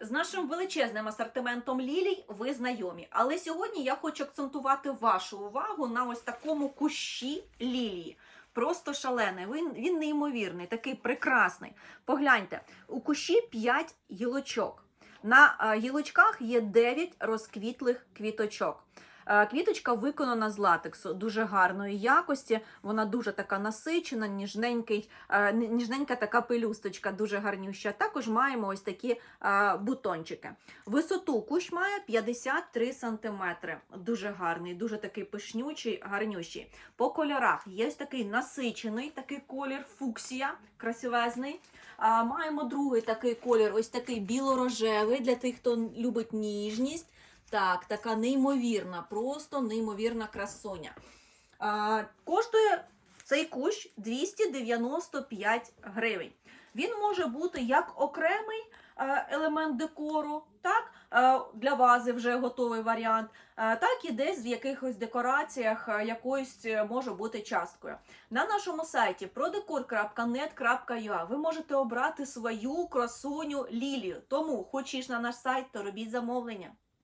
З нашим величезним асортиментом лілій ви знайомі. Але сьогодні я хочу акцентувати вашу увагу на ось такому кущі лілії. Просто шалений. Він, він неймовірний, такий прекрасний. Погляньте, у кущі 5 гілочок. На е, гілочках є 9 розквітлих квіточок. Е, Квіточка виконана з латексу дуже гарної якості. Вона дуже така насичена, ніжненький, е, ніжненька така пелюсточка, дуже гарнюща. Також маємо ось такі е, бутончики. Висоту кущ має 53 см. Дуже гарний, дуже такий пишнючий, гарнющий. По кольорах є ось такий насичений такий колір, фуксія, красивезний. Маємо другий такий колір, ось такий біло-рожевий для тих, хто любить ніжність. Так, така неймовірна, просто неймовірна красуня. А, коштує цей кущ 295 гривень. Він може бути як окремий е, елемент декору, так, е, для вази вже готовий варіант, е, так і десь в якихось декораціях якоюсь може бути часткою. На нашому сайті prodecor.net.ua ви можете обрати свою красуню лілію. Тому хочеш на наш сайт, то робіть замовлення.